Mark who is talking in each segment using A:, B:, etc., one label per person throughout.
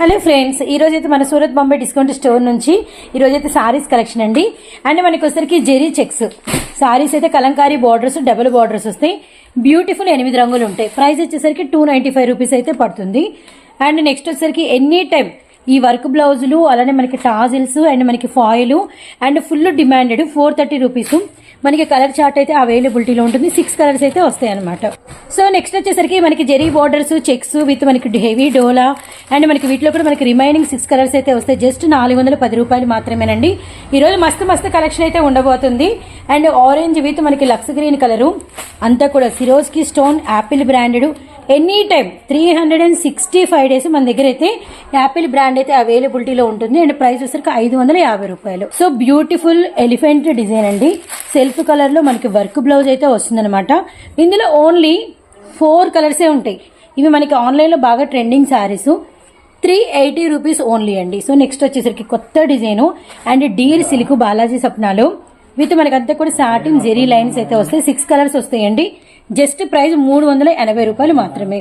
A: Hello friends ఈ రోజు అయితే మన సూరత్ బాంబే డిస్కౌంట్ స్టోర్ నుంచి ఈ రోజు అయితే సారీస్ కలెక్షన్ అండి. అండ్ మనకి వచ్చరికి జెరీ చెక్స్. సారీస్ అయితే కలంకారీ బార్డర్స్ డబుల్ బార్డర్స్ వస్తాయి. బ్యూటిఫుల్ ఎనిమిది రంగులు ఉంటాయి. ప్రైస్ వచ్చేసరికి టూ నైంటీ ఫైవ్ రూపీస్ అయితే పడుతుంది. అండ్ నెక్స్ట్ వచ్చేసరికి ఎనీ టైం ఈ వర్క్ బ్లౌజులు అలానే మనకి టాజిల్స్ అండ్ మనకి foil and full demanded four thirty rupees మనకి కలర్ చార్ట్ అయితే అవైలబిలిటీలో ఉంటుంది. సిక్స్ కలర్స్ అయితే వస్తాయి అనమాట సో నెక్స్ట్ వచ్చేసరికి మనకి జెరీ బార్డర్స్ చెక్స్ విత్ మనకి హెవీ డోలా అండ్ మనకి వీటిలో కూడా మనకి రిమైనింగ్ సిక్స్ కలర్స్ అయితే వస్తాయి. జస్ట్ నాలుగు వందల పది రూపాయలు మాత్రమేనండి. ఈరోజు మస్తు మస్తు కలెక్షన్ అయితే ఉండబోతుంది. అండ్ ఆరెంజ్ విత్ మనకి లక్స్ గ్రీన్ కలరు. అంతా కూడా సిరోజ్కి stone apple branded. Any time three hundred and sixty five days మన దగ్గర అయితే యాపిల్ బ్రాండ్ అయితే అవైలబిలిటీలో ఉంటుంది. అండ్ ప్రైస్ వచ్చరికి ఐదు వందల యాభై రూపాయలు. సో బ్యూటిఫుల్ ఎలిఫెంట్ డిజైన్ అండి. సెల్ఫ్ కలర్లో మనకి వర్క్ బ్లౌజ్ అయితే వస్తుందన్నమాట. ఇందులో ఓన్లీ ఫోర్ కలర్సే ఉంటాయి. ఇవి మనకి ఆన్లైన్లో బాగా trending saris three eighty rupees only అండి. సో నెక్స్ట్ వచ్చేసరికి కొత్త design. And deer silk Balaji సప్నాలు. With మనకంతా కూడా సాటిన్ జెరీ లైన్స్ అయితే వస్తాయి. సిక్స్ కలర్స్ వస్తాయండి. జస్ట్ ప్రైస్ మూడు వందల ఎనభై రూపాయలు మాత్రమే.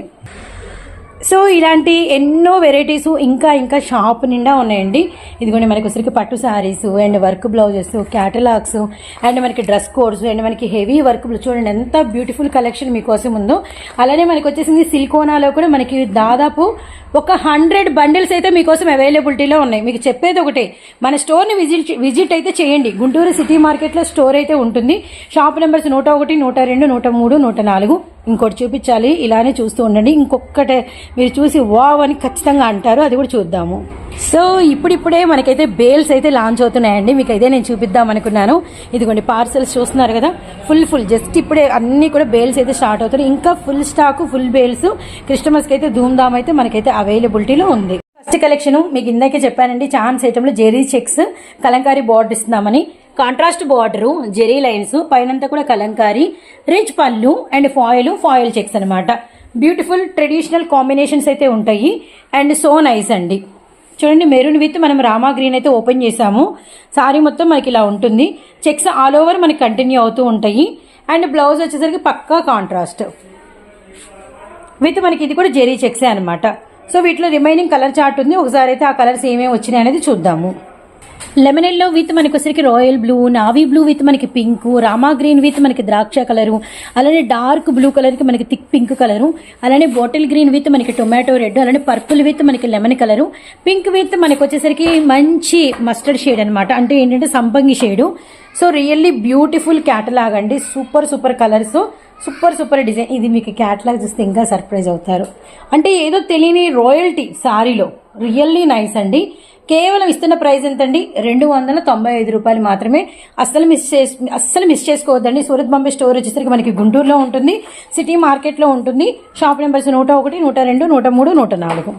A: సో ఇలాంటి ఎన్నో వెరైటీస్ ఇంకా ఇంకా షాప్ నిండా ఉన్నాయండి. ఇదిగోండి మనకి వచ్చరికి పట్టు saris and work blouses catalogues and మనకి డ్రెస్ కోడ్స్ అండ్ మనకి హెవీ వర్క్ చూడండి ఎంత బ్యూటిఫుల్ కలెక్షన్ మీకోసం ఉందో. అలానే మనకి వచ్చేసింది సిల్కోనాలో కూడా మనకి దాదాపు ఒక హండ్రెడ్ బండిల్స్ అయితే మీకోసం అవైలబిలిటీలో ఉన్నాయి. మీకు చెప్పేది ఒకటే మన స్టోర్ని విజిట్ విజిట్ అయితే చేయండి. గుంటూరు సిటీ మార్కెట్లో స్టోర్ అయితే ఉంటుంది. షాప్ నెంబర్స్ నూట ఒకటి నూట రెండు నూట మూడు నూట నాలుగు. ఇంకోటి చూపించాలి. ఇలానే చూస్తూ ఉండండి. ఇంకొకటే మీరు చూసి వావ్ అని ఖచ్చితంగా అంటారు. అది కూడా చూద్దాము. సో ఇప్పుడిప్పుడే మనకైతే బేల్స్ అయితే లాంచ్ అవుతున్నాయండి. మీకు అయితే నేను చూపిద్దాం అనుకున్నాను. ఇదిగోండి పార్సల్స్ చూస్తున్నారు కదా. ఫుల్ ఫుల్ జస్ట్ ఇప్పుడే అన్ని కూడా బేల్స్ అయితే స్టార్ట్ అవుతున్నాయి. ఇంకా ఫుల్ స్టాక్ ఫుల్ బేల్స్. క్రిస్టమస్కి అయితే ధూమ్ధామ్ అయితే మనకైతే అవైలబిలిటీలో ఉంది. ఫస్ట్ కలెక్షన్ మీకు ఇందాకే చెప్పానండి. ఛాన్స్ ఐటమ్లో జెరీ చెక్స్ కలంకారీ బోర్డర్ ఇస్తున్నామని. కాంట్రాస్ట్ బార్డరు జెరీ లైన్స్ పైనంతా కూడా కలంకారీ రిచ్ పళ్ళు అండ్ ఫాయిల్ ఫాయిల్ చెక్స్ అనమాట బ్యూటిఫుల్ ట్రెడిషనల్ కాంబినేషన్స్ అయితే ఉంటాయి. అండ్ సో నైస్ అండి. చూడండి మెరూన్ విత్ మనం రామా గ్రీన్ అయితే ఓపెన్ చేసాము సారీ మొత్తం మనకి ఇలా ఉంటుంది. చెక్స్ ఆల్ ఓవర్ మనకి కంటిన్యూ అవుతూ ఉంటాయి. అండ్ బ్లౌజ్ వచ్చేసరికి పక్కా కాంట్రాస్ట్. విత్ మనకి ఇది కూడా జెరీ చెక్సే అనమాట సో వీటిలో రిమైనింగ్ కలర్ చార్ట్ ఉంది. ఒకసారి అయితే ఆ కలర్స్ ఏమేమి వచ్చినాయి అనేది చూద్దాము. లెమన్ ఎల్లో విత్ మనకి వచ్చరికి royal blue navy blue with మనకి పింక్ రామా గ్రీన్ విత్ మనకి ద్రాక్ష కలరు అలానే డార్క్ బ్లూ కలర్కి మనకి థిక్ పింక్ కలరు అలానే బాటిల్ గ్రీన్ విత్ మనకి టొమాటో రెడ్ అలానే పర్పుల్ విత్ మనకి లెమన్ కలరు పింక్ విత్ మనకి వచ్చేసరికి మంచి మస్టర్డ్ షేడ్ అనమాట అంటే ఏంటంటే సంపంగి shade so really beautiful catalogue అండి. Super super colours super super design ఇది మీకు క్యాటలాగ్ చూస్తే ఇంకా సర్ప్రైజ్ అవుతారు. అంటే ఏదో తెలియని రాయల్టీ సారీలో. రియల్లీ నైస్ అండి. కేవలం ఇస్తున్న ప్రైస్ ఎంతండి? రెండు వందల తొంభై ఐదు రూపాయలు మాత్రమే. అస్సలు మిస్ చేసి అస్సలు మిస్ చేసుకోవద్దండి. సూరత్ బాంబే స్టోర్ వచ్చేసరికి మనకి గుంటూరులో ఉంటుంది సిటీ మార్కెట్లో ఉంటుంది. షాప్ నెంబర్స్ నూట ఒకటి నూట రెండు నూట మూడు నూట నాలుగు.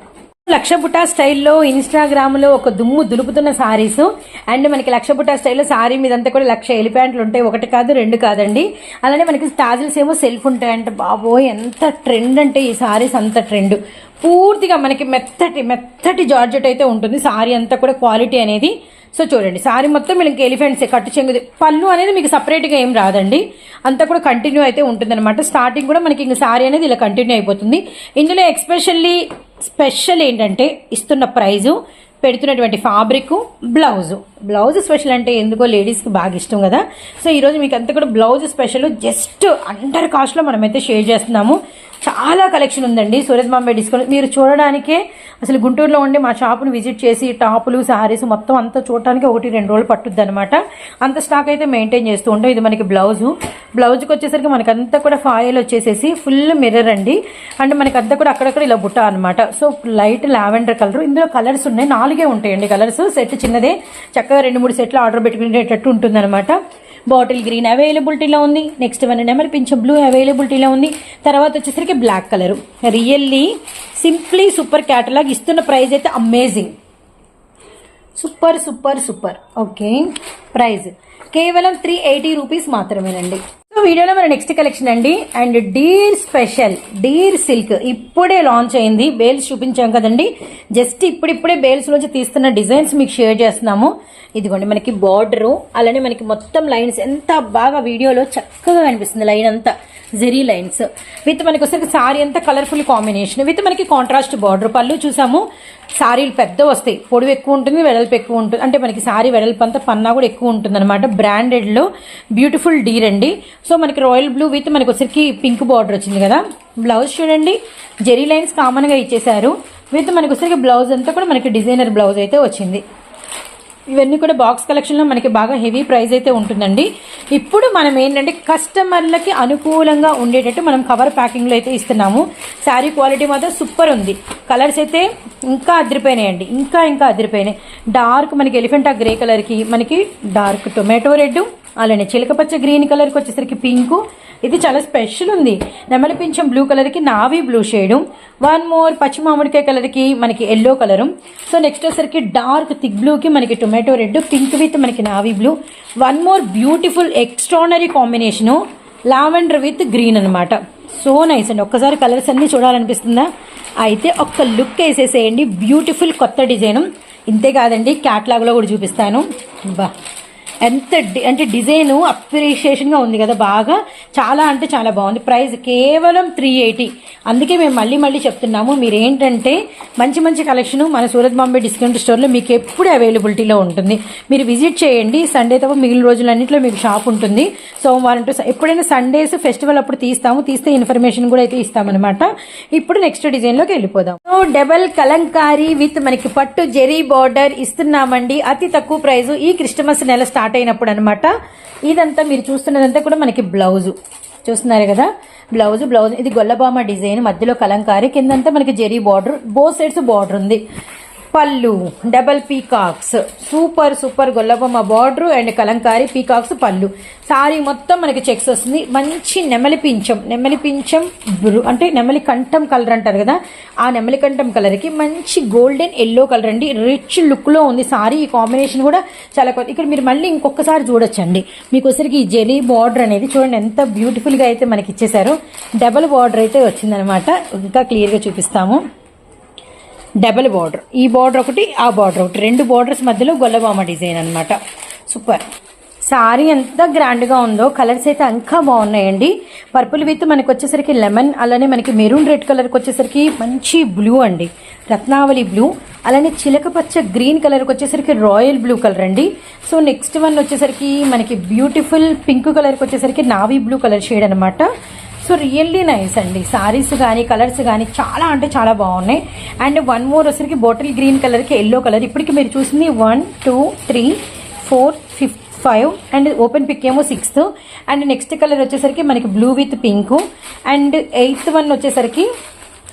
A: లక్ష స్టైల్లో ఇన్స్టాగ్రామ్లో ఒక దుమ్ము దులుపుతున్న సారీస్. అండ్ మనకి లక్ష స్టైల్లో సారీ మీదంతా కూడా లక్ష ఎలిపాంట్లు ఉంటాయి. ఒకటి కాదు రెండు కాదండి. అలానే మనకి టాజిల్స్ ఏమో సెల్ఫ్ ఉంటాయంట బాబోయ్. ఎంత ట్రెండ్ అంటే ఈ సారీస్ అంత ట్రెండ్ పూర్తిగా మనకి మెత్తటి మెత్తటి జార్జెట్ అయితే ఉంటుంది. సారీ అంతా కూడా క్వాలిటీ అనేది. సో చూడండి సారీ మొత్తం మీకు ఎలిఫెంట్స్ కట్టు చెంగుది పళ్ళు అనేది మీకు సపరేట్గా ఏం రాదండి. అంతా కూడా కంటిన్యూ అయితే ఉంటుందన్నమాట. స్టార్టింగ్ కూడా మనకి ఇంక సారీ అనేది ఇలా కంటిన్యూ అయిపోతుంది. ఇందులో ఎక్స్పెషల్లీ స్పెషల్ ఏంటంటే ఇస్తున్న ప్రైజు పెడుతున్నటువంటి ఫ్యాబ్రిక్ బ్లౌజ్. బ్లౌజ్ స్పెషల్ అంటే ఎందుకో లేడీస్కి బాగా ఇష్టం కదా. సో ఈరోజు మీకు అంతా కూడా బ్లౌజ్ స్పెషల్ జస్ట్ అండర్ కాస్ట్లో మనమైతే షేర్ చేస్తున్నాము. చాలా కలెక్షన్ ఉందండి. సూరజ్ బాంబే డిస్కౌంట్ మీరు చూడడానికే అసలు గుంటూరులో ఉండి మా షాపును విజిట్ చేసి టాపులు శారీస్ మొత్తం అంతా చూడటానికి ఒకటి రెండు రోజులు పట్టుద్ది అనమాట అంత స్టాక్ అయితే మెయింటైన్ చేస్తూ ఉంటాం. ఇది మనకి బ్లౌజు బ్లౌజ్కి వచ్చేసరికి మనకి అంతా కూడా ఫాయిల్ వచ్చేసేసి ఫుల్ మిర్రర్ అండి. అండ్ మనకంతా కూడా అక్కడక్కడ ఇలా బుట్ట అనమాట సో లైట్ లావెండర్ కలర్ ఇందులో కలర్స్ ఉన్నాయి. నాలుగే ఉంటాయండి కలర్స్ సెట్ చిన్నదే. చక్కగా రెండు మూడు సెట్లు ఆర్డర్ పెట్టుకునేటట్టు ఉంటుందన్నమాట. బాటిల్ గ్రీన్ అవైలబిలిటీలో ఉంది. నెక్స్ట్ వన్ నెమర్ పింఛం బ్లూ అవైలబిలిటీలో ఉంది. తర్వాత వచ్చేసరికి black colour. Really simply super catalogue ఇస్తున్న ప్రైస్ అయితే amazing. Super super super. Okay. Price కేవలం త్రీ ఎయిటీ రూపీస్ మాత్రమేనండి. సో వీడియోలో మన నెక్స్ట్ కలెక్షన్ అండి. And deer special deer silk ఇప్పుడే లాంచ్ అయింది. బేల్స్ చూపించాం కదండి. జస్ట్ ఇప్పుడిప్పుడే బేల్స్ నుంచి తీస్తున్న డిజైన్స్ మీకు షేర్ చేస్తున్నాము. ఇదిగోండి మనకి బార్డరు అలానే మనకి మొత్తం లైన్స్ ఎంత బాగా వీడియోలో చక్కగా కనిపిస్తుంది లైన్ అంతా. జెరీ లైన్స్ విత్ మనకి ఒకసారి సారీ అంతా కలర్ఫుల్ కాంబినేషన్ విత్ మనకి కాంట్రాస్ట్ బార్డర్ పళ్ళు చూసాము. సారీలు పెద్ద వస్తాయి. పొడవు ఎక్కువ ఉంటుంది వెడల్పు ఎక్కువ ఉంటుంది. అంటే మనకి సారీ వెడల్పు అంతా పన్నా కూడా ఎక్కువ ఉంటుంది అనమాట బ్రాండెడ్లో బ్యూటిఫుల్ డీర్ అండి. సో మనకి రాయల్ బ్లూ విత్ మనకి వచ్చరికి పింక్ బార్డర్ వచ్చింది కదా. బ్లౌజ్ చూడండి. జెరీ లైన్స్ కామన్గా ఇచ్చేసారు విత్ మనకి వచ్చరికి బ్లౌజ్ అంతా కూడా మనకి డిజైనర్ బ్లౌజ్ అయితే వచ్చింది. ఇవన్నీ కూడా బాక్స్ కలెక్షన్లో మనకి బాగా హెవీ ప్రైస్ అయితే ఉంటుందండి. ఇప్పుడు మనం ఏంటంటే కస్టమర్లకి అనుకూలంగా ఉండేటట్టు మనం కవర్ ప్యాకింగ్లో అయితే ఇస్తున్నాము. శారీ క్వాలిటీ మాత్రం సూపర్ ఉంది. కలర్స్ అయితే ఇంకా అదిరిపోయినాయండి. ఇంకా ఇంకా అదిరిపోయినాయి. డార్క్ మనకి ఎలిఫెంటా గ్రే కలర్కి మనకి డార్క్ టొమాటో రెడ్ అలానే చిలకపచ్చ గ్రీన్ కలర్కి వచ్చేసరికి పింకు ఇది చాలా స్పెషల్ ఉంది. నెమలి పింఛం బ్లూ కలర్కి navy blue shade one more పచ్చి మామిడికాయ కలర్కి మనకి ఎల్లో కలరు సో నెక్స్ట్ వచ్చేసరికి డార్క్ థిక్ బ్లూకి మనకి టొమాటో రెడ్ పింక్ విత్ మనకి navy blue one more beautiful extraordinary combination lavender with green అనమాట సో నైస్ అండి. ఒక్కసారి కలర్స్ అన్నీ చూడాలనిపిస్తుందా? అయితే ఒక్క లుక్ వేసేసేయండి. బ్యూటిఫుల్ కొత్త డిజైను ఇంతే కాదండి క్యాట్లాగ్లో కూడా చూపిస్తాను. బా. ఎంత అంటే డిజైను అప్రిషియేషన్గా ఉంది కదా బాగా. చాలా అంటే చాలా బాగుంది. ప్రైస్ కేవలం త్రీ ఎయిటీ అందుకే మేము మళ్ళీ మళ్ళీ చెప్తున్నాము మీరు ఏంటంటే మంచి మంచి కలెక్షన్ మన సూరత్ బాంబే డిస్కౌంట్ స్టోర్లో మీకు ఎప్పుడు అవైలబిలిటీలో ఉంటుంది. మీరు విజిట్ చేయండి సండే తప్ప మిగిలిన రోజులన్నింటిలో మీకు షాప్ ఉంటుంది. సోమవారం టు ఎప్పుడైనా సండేస్ ఫెస్టివల్ అప్పుడు తీస్తాము తీస్తే ఇన్ఫర్మేషన్ కూడా అయితే ఇస్తామన్నమాట. ఇప్పుడు నెక్స్ట్ డిజైన్లోకి వెళ్ళిపోదాం. సో డబల్ కలంకారీ విత్ మనకి పట్టు జెరీ బార్డర్ ఇస్తున్నామండి. అతి తక్కువ ప్రైస్ ఈ క్రిస్టమస్ నెల స్టార్ట్ అయినప్పుడు అనమాట ఇదంతా మీరు చూస్తున్నదంతా కూడా మనకి బ్లౌజు. చూస్తున్నారు కదా? Blouse blouse. ఇది గొల్లబామ డిజైన్. మధ్యలో కలంకారీ. కిందంతా మనకి zari border. Both sides border ఉంది. పళ్ళు double peacocks super super Gollabomma border and kalamkari peacocks పళ్ళు. సారీ మొత్తం మనకి చెక్స్ వస్తుంది. మంచి నెమలి పించం నెమలి పించం అంటే నెమలి కంఠం కలర్ అంటారు కదా ఆ నెమలి కంఠం కలర్కి మంచి గోల్డెన్ ఎల్లో కలర్ అండి. రిచ్ లుక్లో ఉంది. సారీ ఈ కాంబినేషన్ కూడా చాలా కొత్త ఇక్కడ మీరు మళ్ళీ ఇంకొకసారి చూడొచ్చండి. మీకు వచ్చరికి ఈ జెరీ బార్డర్ అనేది చూడండి ఎంత బ్యూటిఫుల్గా అయితే మనకి ఇచ్చేసారో డబల్ బార్డర్ అయితే వచ్చిందనమాట. ఇంకా క్లియర్గా చూపిస్తాము. Double border. ఈ బార్డర్ ఒకటి ఆ బార్డర్ ఒకటి. రెండు బార్డర్స్ మధ్యలో గొల్లబామ డిజైన్ అనమాట సూపర్. సారీ ఎంత గ్రాండ్గా ఉందో కలర్స్ అయితే ఇంకా బాగున్నాయండి. పర్పుల్ విత్ మనకి వచ్చేసరికి లెమన్ అలానే మనకి మెరూన్ రెడ్ కలర్కి వచ్చేసరికి మంచి బ్లూ అండి. రత్నావళి బ్లూ అలానే చిలక పచ్చ గ్రీన్ కలర్కి వచ్చేసరికి రాయల్ బ్లూ కలర్ అండి. సో నెక్స్ట్ వన్ వచ్చేసరికి మనకి బ్యూటిఫుల్ పింక్ కలర్కి వచ్చేసరికి నావీ బ్లూ కలర్ షేడ్ అనమాట సో రియల్లీ నైస్ అండి. సారీస్ కానీ కలర్స్ కానీ చాలా అంటే చాలా బాగున్నాయి. అండ్ వన్ మోర్ వచ్చరికి బాటిల్ గ్రీన్ కలర్కి ఎల్లో కలర్. ఇప్పటికి మీరు చూసింది one two three four five five and open pick ఏమో సిక్స్త్. అండ్ నెక్స్ట్ కలర్ వచ్చేసరికి మనకి blue with pink. And eighth one వచ్చేసరికి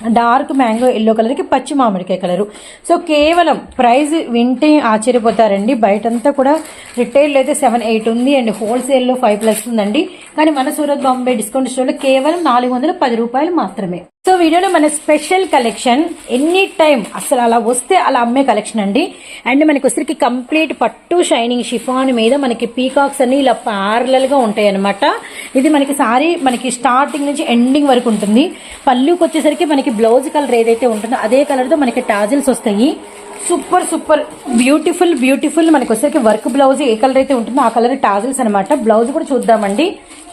A: డార్క్ మ్యాంగో ఎల్లో కలర్కి పచ్చి మామిడికాయ కలరు. సో కేవలం ప్రైస్ వింటే ఆశ్చర్యపోతారండి. బయటంతా కూడా రిటైల్లో అయితే సెవెన్ ఎయిట్ ఉంది. అండ్ హోల్సేల్లో ఫైవ్ ప్లస్ ఉందండి. కానీ మన సూరత్ బాంబే డిస్కౌంట్ స్టోర్లో కేవలం నాలుగు వందల పది రూపాయలు మాత్రమే. సో వీడియోలో మన స్పెషల్ కలెక్షన్ ఎనీ టైం అసలు అలా వస్తే అలా అమ్మే కలెక్షన్ అండి. అండ్ మనకి వచ్చరికి కంప్లీట్ పట్టు షైనింగ్ షిఫాన్ మీద మనకి పీకాక్స్ అన్ని ఇలా ప్యారలల్ ఉంటాయి అనమాట ఇది మనకి సారీ మనకి స్టార్టింగ్ నుంచి ఎండింగ్ వరకు ఉంటుంది. పళ్ళుకి వచ్చేసరికి మనకి బ్లౌజ్ కలర్ ఏదైతే ఉంటుందో అదే కలర్తో మనకి టాజిల్స్ వస్తాయి. సూపర్ సూపర్ బ్యూటిఫుల్ బ్యూటిఫుల్ మనకి వచ్చేసరికి వర్క్ బ్లౌజ్ ఏ కలర్ అయితే ఉంటుందో ఆ కలర్ టాజిల్స్ అనమాట బ్లౌజ్ కూడా చూద్దామండి.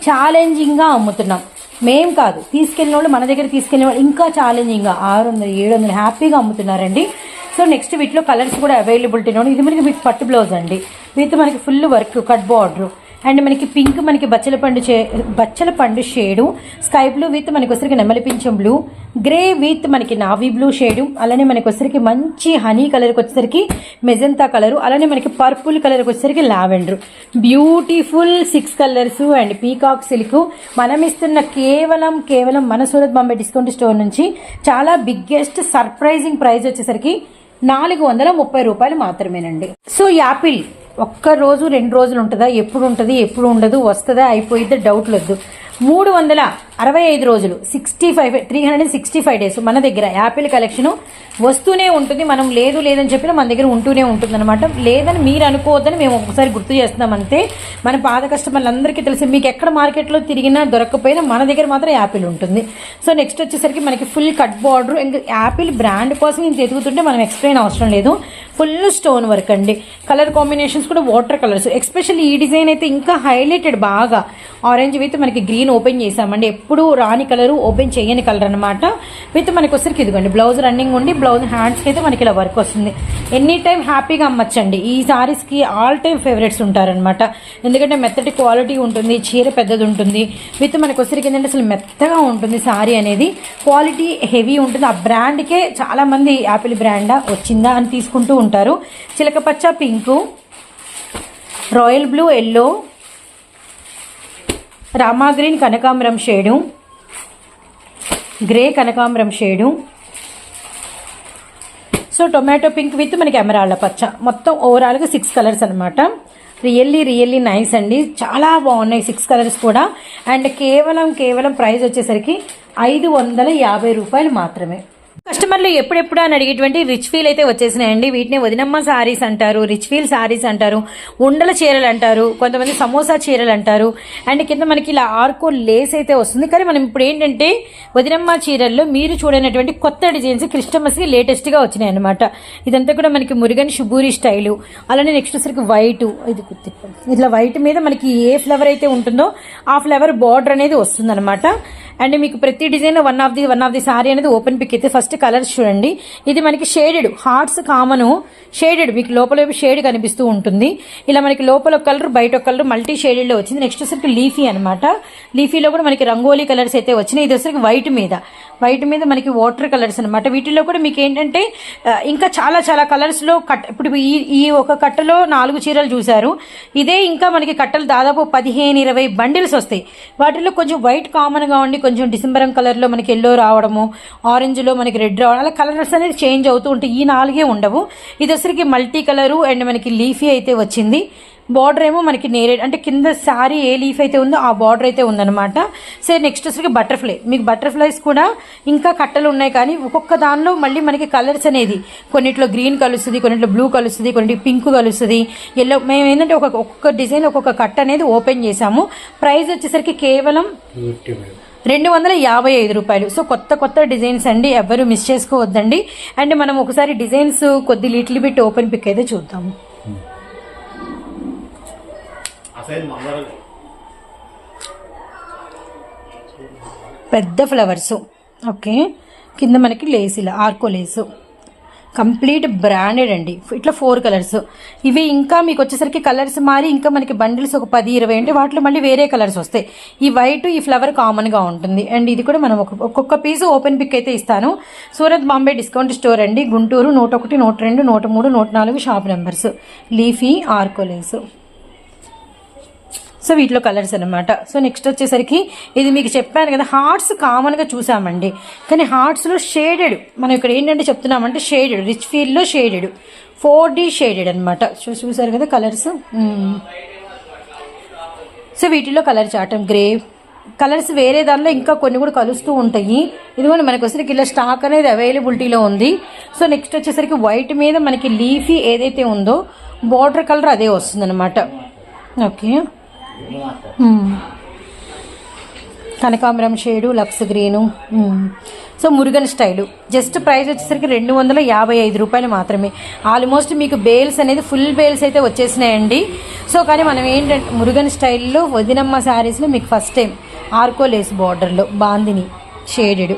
A: ఛాలెంజింగ్గా అమ్ముతున్నాం. మేం కాదు తీసుకెళ్ళిన వాళ్ళు మన దగ్గర తీసుకెళ్ళిన వాళ్ళు ఇంకా ఛాలెంజింగ్గా ఆరు వందలు ఏడు వందలు హ్యాపీగా అమ్ముతున్నారండి. సో నెక్స్ట్ వీటిలో కలర్స్ కూడా అవైలబిలిటీ ఇది మనకి మీకు పట్టు బ్లౌజ్ అండి. వీటితో మనకి full work cut border and మనకి పింక్ మనకి బచ్చల పండు చే బచ్చల పండు షేడు స్కై బ్లూ విత్ మనకి వచ్చరికి నెమలి పింఛం బ్లూ గ్రే విత్ మనకి నావీ బ్లూ షేడు అలానే మనకి వచ్చరికి మంచి హనీ కలర్కి వచ్చేసరికి మెజంతా కలరు అలానే మనకి పర్పుల్ కలర్కి వచ్చేసరికి lavender. Beautiful six colours and peacock silk మనం ఇస్తున్న కేవలం కేవలం మన సూరత్ బాంబే డిస్కౌంట్ స్టోర్ నుంచి చాలా బిగ్గెస్ట్ సర్ప్రైజింగ్ ప్రైస్ వచ్చేసరికి నాలుగు వందల ముప్పై రూపాయలు మాత్రమేనండి. సో యాపిల్ ఒక్క రోజు రెండు రోజులు ఉంటుందా? ఎప్పుడు ఉంటుంది? ఎప్పుడు ఉండదు? వస్తుందా? అయిపోయిద్దా? డౌట్లు వద్దు మూడు వందల అరవై ఐదు రోజులు sixty five three hundred sixty five days మన దగ్గర యాపిల్ కలెక్షన్ వస్తూనే ఉంటుంది. మనం లేదు లేదని చెప్పినా మన దగ్గర ఉంటూనే ఉంటుంది అనమాట లేదని మీరు అనుకోవద్దని మేము ఒకసారి గుర్తు చేస్తున్నాం అంతే మన పాత కస్టమర్లందరికీ తెలిసి మీకు ఎక్కడ మార్కెట్లో తిరిగినా దొరకకపోయినా మన దగ్గర మాత్రం యాపిల్ ఉంటుంది. సో నెక్స్ట్ వచ్చేసరికి మనకి ఫుల్ కట్ బార్డర్ ఇంకా యాపిల్ బ్రాండ్ కోసం ఇంత ఎదుగుతుంటే మనం ఎక్స్ప్లెయిన్ అవసరం లేదు. ఫుల్ స్టోన్ వర్క్ అండి. కలర్ కాంబినేషన్స్ కూడా వాటర్ కలర్స్ ఎస్పెషల్లీ ఈ డిజైన్ అయితే ఇంకా హైలైటెడ్ బాగా. ఆరెంజ్ విత్ మనకి గ్రీన్ ఓపెన్ చేసామండి ఎప్పుడు రాని కలర్ ఓపెన్ చేయని కలర్ అనమాట విత్ మనకి వచ్చరికి ఇదిగోండి బ్లౌజ్ రన్నింగ్ ఉండి బ్లౌజ్ హ్యాండ్స్కి అయితే మనకి ఇలా వర్క్ వస్తుంది. ఎనీ టైం హ్యాపీగా అమ్మచ్చండి. ఈ సారీస్కి ఆల్ టైమ్ ఫేవరెట్స్ ఉంటారనమాట ఎందుకంటే మెత్తటి క్వాలిటీ ఉంటుంది చీర పెద్దది ఉంటుంది. విత్ మనకి వచ్చరికి ఏంటంటే అసలు మెత్తగా ఉంటుంది సారీ అనేది. క్వాలిటీ హెవీ ఉంటుంది. ఆ బ్రాండ్కే చాలామంది యాపిల్ బ్రాండా వచ్చిందా అని తీసుకుంటూ ఉంటారు. చిలకపచ్చ pink royal blue yellow Rama green కనకాంబరం షేడు. గ్రే కనకాంబరం shade. So tomato pink with మనకి ఎమరాళ్ళ పచ్చ. మొత్తం ఓవరాల్గా సిక్స్ కలర్స్ అనమాట రియల్లీ రియల్లీ నైస్ అండి. చాలా బాగున్నాయి సిక్స్ కలర్స్ కూడా. అండ్ కేవలం కేవలం ప్రైస్ వచ్చేసరికి ఐదు వందల యాభై రూపాయలు మాత్రమే. కస్టమర్లు ఎప్పుడెప్పుడు అని అడిగేటువంటి రిచ్ ఫీల్ అయితే వచ్చేసినాయండి. వీటిని వదినమ్మ సారీస్ అంటారు రిచ్ ఫీల్ సారీస్ అంటారు ఉండల చీరలు అంటారు కొంతమంది సమోసా చీరలు అంటారు. అండ్ కింద మనకి ఇలా ఆర్కో లేస్ అయితే వస్తుంది. కానీ మనం ఇప్పుడు ఏంటంటే వదినమ్మ చీరల్లో మీరు చూడనటువంటి కొత్త డిజైన్స్ క్రిస్టమస్కి లేటెస్ట్గా వచ్చినాయి అనమాట ఇదంతా కూడా మనకి మురుగన్ షుబూరి స్టైలు అలానే నెక్స్ట్ వచ్చరికి వైట్ ఇది ఇట్లా వైట్ మీద మనకి ఏ ఫ్లవర్ అయితే ఉంటుందో ఆ ఫ్లవర్ బార్డర్ అనేది వస్తుంది అండ్ మీకు ప్రతి design one of the one of the sari అనేది ఓపెన్ పిక్ అయితే ఫస్ట్ కలర్స్ చూడండి. ఇది మనకి షేడెడ్ హార్ట్స్ కామన్ షేడెడ్ మీకు లోపల షేడ్ కనిపిస్తూ ఉంటుంది. ఇలా మనకి లోపల ఒక కలర్ బయట ఒక కలర్ మల్టీ షేడెడ్లో వచ్చింది. నెక్స్ట్ వచ్చరికి లీఫీ అనమాట లీఫీలో కూడా మనకి రంగోలీ కలర్స్ అయితే వచ్చినాయి. ఇది వచ్చరికి వైట్ మీద. వైట్ మీద మనకి వాటర్ కలర్స్ అనమాట వీటిలో కూడా మీకు ఏంటంటే ఇంకా చాలా చాలా కలర్స్లో కట్ ఇప్పుడు ఈ ఈ ఒక కట్టలో నాలుగు చీరలు చూశారు. ఇదే ఇంకా మనకి కట్టలు దాదాపు పదిహేను ఇరవై బండిల్స్ వస్తాయి. వాటిలో కొంచెం వైట్ కామన్గా ఉండి కొంచెం డిసెంబరం కలర్లో మనకి ఎల్లో రావడము ఆరెంజ్లో మనకి రెడ్ రావడం. అలా కలర్స్ అనేది చేంజ్ అవుతూ ఉంటాయి ఈ నాలుగే ఉండవు. ఇది వచ్చరికి మల్టీ కలరు అండ్ మనకి లీఫీ అయితే వచ్చింది. బార్డర్ ఏమో మనకి నేరేడ్ అంటే కింద శారీ ఏ లీఫ్ అయితే ఉందో ఆ బార్డర్ అయితే ఉందన్నమాట. సరే నెక్స్ట్ వచ్చరికి బటర్ఫ్లై మీకు బటర్ఫ్లైస్ కూడా ఇంకా కట్టలు ఉన్నాయి కానీ ఒక్కొక్క దానిలో మళ్ళీ మనకి కలర్స్ అనేది. కొన్నిట్లో గ్రీన్ కలుస్తుంది కొన్నిట్లో బ్లూ కలుస్తుంది కొన్నిటి పింక్ కలుస్తుంది. ఎల్లో మేము ఏంటంటే ఒక్కొక్క ఒక్కొక్క డిజైన్ ఒక్కొక్క కట్ అనేది ఓపెన్ చేసాము. ప్రైస్ వచ్చేసరికి కేవలం రెండు వందల యాభై ఐదు రూపాయలు. సో కొత్త కొత్త డిజైన్స్ అండి ఎవరు మిస్ చేసుకోవద్దండి. అండ్ మనం ఒకసారి డిజైన్స్ కొద్ది లిటిల్ బిట్ ఓపెన్ పిక్ అయితే చూద్దాము. పెద్ద ఫ్లవర్స్. ఓకే. కింద మనకి లేస్ ఇలా ఆర్కో లేసు. కంప్లీట్ బ్రాండెడ్ అండి. ఇట్లా ఫోర్ కలర్స్. ఇవి ఇంకా మీకు వచ్చేసరికి కలర్స్ మారి ఇంకా మనకి బండిల్స్ ఒక పది ఇరవై ఉంటే వాటిలో మళ్ళీ వేరే కలర్స్ వస్తాయి. ఈ వైట్ ఈ ఫ్లవర్ కామన్గా ఉంటుంది. అండ్ ఇది కూడా మనం ఒక- ఒక్కొక్క పీస్ ఓపెన్ పిక్ అయితే ఇస్తాను. సూరత్ బాంబే డిస్కౌంట్ స్టోర్ అండి. గుంటూరు నూట ఒకటి నూట రెండు నూట మూడు నూట నాలుగు షాప్ నెంబర్స్. లీఫీ ఆర్కోలేస్ సో వీటిలో కలర్స్ అనమాట సో నెక్స్ట్ వచ్చేసరికి ఇది మీకు చెప్పాను కదా హార్ట్స్ కామన్గా చూసామండి. కానీ హార్ట్స్లో షేడెడ్ మనం ఇక్కడ ఏంటంటే చెప్తున్నామంటే షేడెడ్ రిచ్ ఫీల్డ్లో షేడెడ్ ఫోర్ డి షేడెడ్ అనమాట చూ చూసారు కదా కలర్స్? సో వీటిలో కలర్ చాటం గ్రే. కలర్స్ వేరే దానిలో ఇంకా కొన్ని కూడా కలుస్తూ ఉంటాయి. ఇదిగోండి మనకు వచ్చేసరికి ఇలా స్టాక్ అనేది అవైలబిలిటీలో ఉంది. సో నెక్స్ట్ వచ్చేసరికి వైట్ మీద మనకి లీఫీ ఏదైతే ఉందో బార్డర్ కలర్ అదే వస్తుంది అనమాట ఓకే. కనకాంబరం shade Lux green so Murugan style. Just price వచ్చేసరికి రెండు వందల యాభై ఐదు రూపాయలు మాత్రమే. ఆల్మోస్ట్ మీకు బేల్స్ అనేది ఫుల్ బేల్స్ అయితే వచ్చేసినాయండి. సో కానీ మనం ఏంటంటే మురుగన్ స్టైల్లో వదినమ్మ శారీస్లో మీకు ఫస్ట్ టైం ఆర్కో లేస్ బార్డర్లో బాందిని షేడెడ్.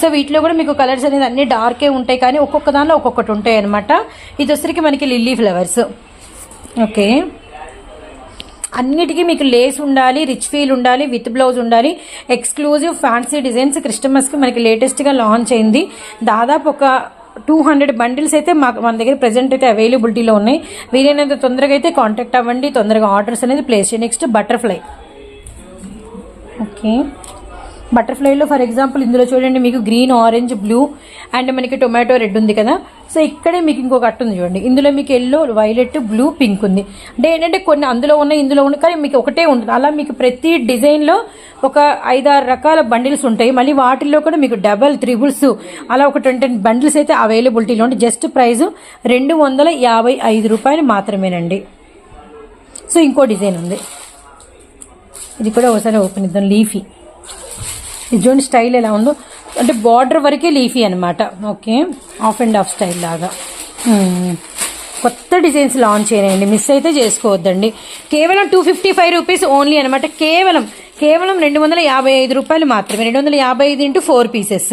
A: సో వీటిలో కూడా మీకు కలర్స్ అనేది అన్ని డార్కే ఉంటాయి కానీ ఒక్కొక్క దానిలో ఒక్కొక్కటి ఉంటాయి అనమాట ఇది వచ్చరికి మనకి లిల్లీ ఫ్లవర్స్. ఓకే. అన్నిటికీ మీకు లేస్ ఉండాలి రిచ్ ఫీల్ ఉండాలి విత్ బ్లౌజ్ ఉండాలి. ఎక్స్క్లూజివ్ ఫ్యాన్సీ డిజైన్స్ క్రిస్టమస్కి మనకి లేటెస్ట్గా లాంచ్ అయింది. దాదాపు ఒక టూ హండ్రెడ్ బండిల్స్ అయితే మాకు మన దగ్గర ప్రజెంట్ అయితే అవైలబిలిటీలో ఉన్నాయి. వీలైనంత తొందరగా అయితే కాంటాక్ట్ అవ్వండి. తొందరగా ఆర్డర్స్ అనేది ప్లేస్ చేయండి. నెక్స్ట్ బటర్ఫ్లై ఓకే బటర్ఫ్లైలో ఫర్ ఎగ్జాంపుల్ ఇందులో చూడండి మీకు గ్రీన్ ఆరెంజ్ బ్లూ అండ్ మనకి టొమాటో రెడ్ ఉంది కదా. సో ఇక్కడే మీకు ఇంకొక అట్టు ఉంది చూడండి. ఇందులో మీకు ఎల్లో వైలెట్ బ్లూ పింక్ ఉంది. అంటే ఏంటంటే కొన్ని అందులో ఉన్నాయి ఇందులో ఉన్నాయి కానీ మీకు ఒకటే ఉంటుంది. అలా మీకు ప్రతి డిజైన్లో ఒక ఐదారు రకాల బండిల్స్ ఉంటాయి. మళ్ళీ వాటిల్లో కూడా మీకు డబల్ త్రిబుల్స్ అలా ఒక ట్వంటీ బండిల్స్ అయితే అవైలబిలిటీలో ఉంటాయి. జస్ట్ ప్రైస్ రెండు వందల యాభై ఐదు రూపాయలు మాత్రమేనండి. సో ఇంకో డిజైన్ ఉంది. ఇది కూడా ఒకసారి ఓపెన్ ఇద్దాం లీఫీ ఇది చూడండి స్టైల్ ఎలా ఉందో. అంటే బార్డర్ వరకే లీఫీ అనమాట okay. Half and half style లాగా. కొత్త డిజైన్స్ లాంచ్ చేయండి మిస్ అయితే చేసుకోవద్దండి. కేవలం two fifty five rupees only అనమాట కేవలం కేవలం రెండు వందల యాభై ఐదు రూపాయలు మాత్రమే. రెండు వందల యాభై ఐదు ఇంటూ ఫోర్ పీసెస్.